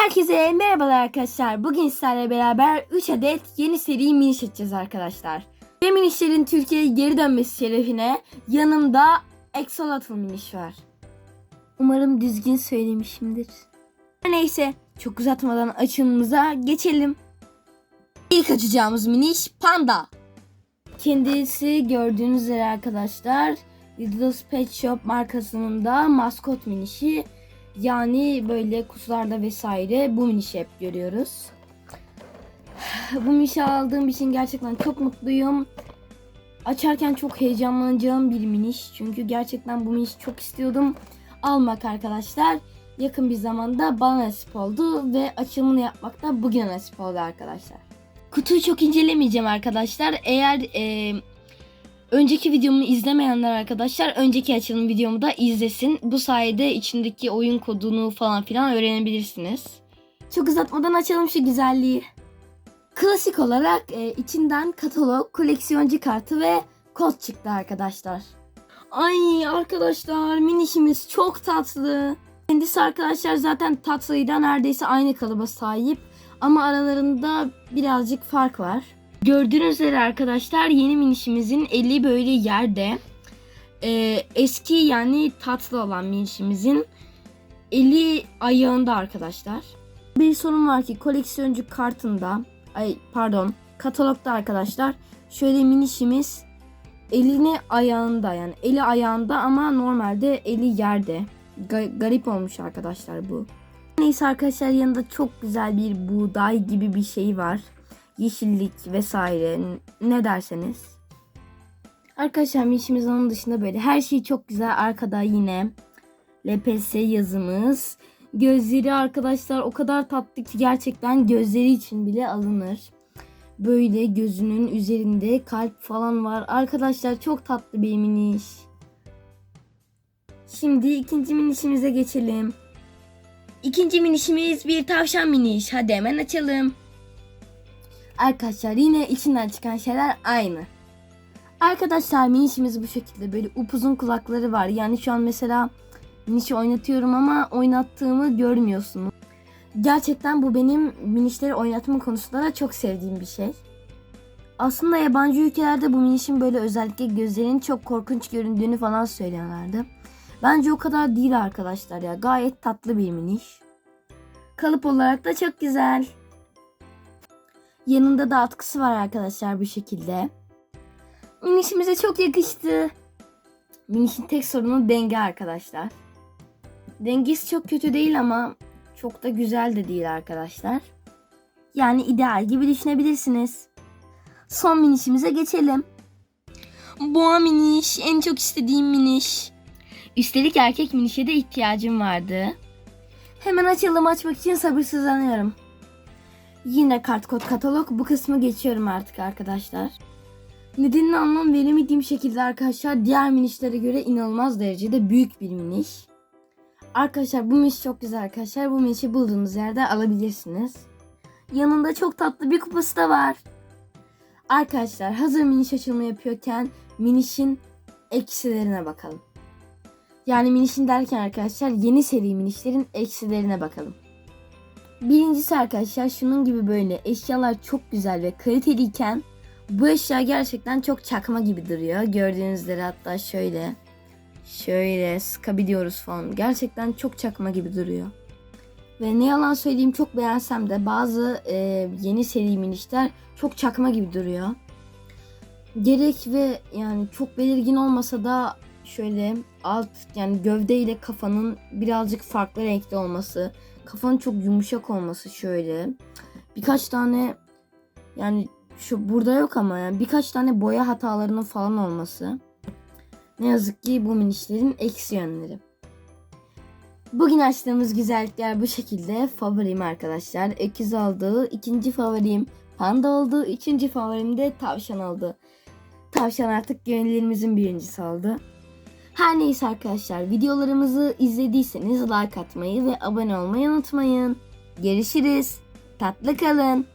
Herkese merhabalar arkadaşlar. Bugün sizlerle beraber 3 adet yeni seri miniş açacağız arkadaşlar. Ve minişlerin Türkiye'ye geri dönmesi şerefine yanımda Exolatl miniş var. Umarım düzgün söylemişimdir. Neyse çok uzatmadan açılımımıza geçelim. İlk açacağımız miniş Panda. Kendisi gördüğünüz üzere arkadaşlar Lidl's Pet Shop markasının da maskot minişi. Yani böyle kutularda vesaire bu minişi hep görüyoruz. Bu minişi aldığım için gerçekten çok mutluyum. Açarken çok heyecanlanacağım bir miniş. Çünkü gerçekten bu minişi çok istiyordum almak arkadaşlar. Yakın bir zamanda bana nasip oldu ve açılımını yapmak da bugün nasip oldu arkadaşlar. Kutuyu çok incelemeyeceğim arkadaşlar. Eğer e, önceki videomu izlemeyenler arkadaşlar önceki açılım videomu da izlesin. Bu sayede içindeki oyun kodunu falan filan öğrenebilirsiniz. Çok uzatmadan açalım şu güzelliği. Klasik olarak e, içinden katalog, koleksiyoncu kartı ve kod çıktı arkadaşlar. Ay arkadaşlar minişimiz çok tatlı. Kendisi arkadaşlar zaten tatlıyla neredeyse aynı kalıba sahip. Ama aralarında birazcık fark var. Gördüğünüz üzere arkadaşlar yeni minişimizin eli böyle yerde. Ee, eski yani tatlı olan minişimizin eli ayağında arkadaşlar. Bir sorun var ki koleksiyoncu kartında ay pardon katalogda arkadaşlar şöyle minişimiz elini ayağında yani eli ayağında ama normalde eli yerde. Ga- garip olmuş arkadaşlar bu. Neyse arkadaşlar yanında çok güzel bir buğday gibi bir şey var. Yeşillik vesaire ne derseniz. Arkadaşlar minişimiz onun dışında böyle her şey çok güzel. Arkada yine LPS yazımız. Gözleri arkadaşlar o kadar tatlı ki gerçekten gözleri için bile alınır. Böyle gözünün üzerinde kalp falan var. Arkadaşlar çok tatlı bir miniş. Şimdi ikinci minişimize geçelim. İkinci minişimiz bir tavşan miniş. Hadi hemen açalım. Arkadaşlar yine içinden çıkan şeyler aynı. Arkadaşlar minişimiz bu şekilde böyle upuzun kulakları var. Yani şu an mesela minişi oynatıyorum ama oynattığımı görmüyorsunuz. Gerçekten bu benim minişleri oynatma konusunda da çok sevdiğim bir şey. Aslında yabancı ülkelerde bu minişin böyle özellikle gözlerinin çok korkunç göründüğünü falan söylüyorlardı. Bence o kadar değil arkadaşlar ya. Gayet tatlı bir miniş. Kalıp olarak da çok güzel. Yanında da atkısı var arkadaşlar bu şekilde. Minişimize çok yakıştı. Minişin tek sorunu denge arkadaşlar. Dengesi çok kötü değil ama çok da güzel de değil arkadaşlar. Yani ideal gibi düşünebilirsiniz. Son minişimize geçelim. Boğa miniş. En çok istediğim miniş. Üstelik erkek minişe de ihtiyacım vardı. Hemen açalım açmak için sabırsızlanıyorum. Yine kart kod katalog. Bu kısmı geçiyorum artık arkadaşlar. Nedenini anlam veremediğim şekilde arkadaşlar diğer minişlere göre inanılmaz derecede büyük bir miniş. Arkadaşlar bu miniş çok güzel arkadaşlar. Bu minişi bulduğunuz yerde alabilirsiniz. Yanında çok tatlı bir kupası da var. Arkadaşlar hazır miniş açılımı yapıyorken minişin eksilerine bakalım. Yani minişin derken arkadaşlar yeni seri minişlerin eksilerine bakalım. Birincisi arkadaşlar şunun gibi böyle eşyalar çok güzel ve kaliteliyken bu eşya gerçekten çok çakma gibi duruyor. Gördüğünüz üzere hatta şöyle şöyle sıkabiliyoruz falan. Gerçekten çok çakma gibi duruyor. Ve ne yalan söyleyeyim çok beğensem de bazı e, yeni seri minişler çok çakma gibi duruyor. Gerek ve yani çok belirgin olmasa da şöyle alt yani gövde ile kafanın birazcık farklı renkte olması, kafanın çok yumuşak olması şöyle. Birkaç tane yani şu burada yok ama yani birkaç tane boya hatalarının falan olması. Ne yazık ki bu minişlerin eksi yönleri. Bugün açtığımız güzellikler bu şekilde. Favorim arkadaşlar. Öküz oldu. ikinci favorim panda oldu. Üçüncü favorim de tavşan oldu. Tavşan artık gönüllerimizin birincisi oldu. Her neyse arkadaşlar videolarımızı izlediyseniz like atmayı ve abone olmayı unutmayın. Görüşürüz. Tatlı kalın.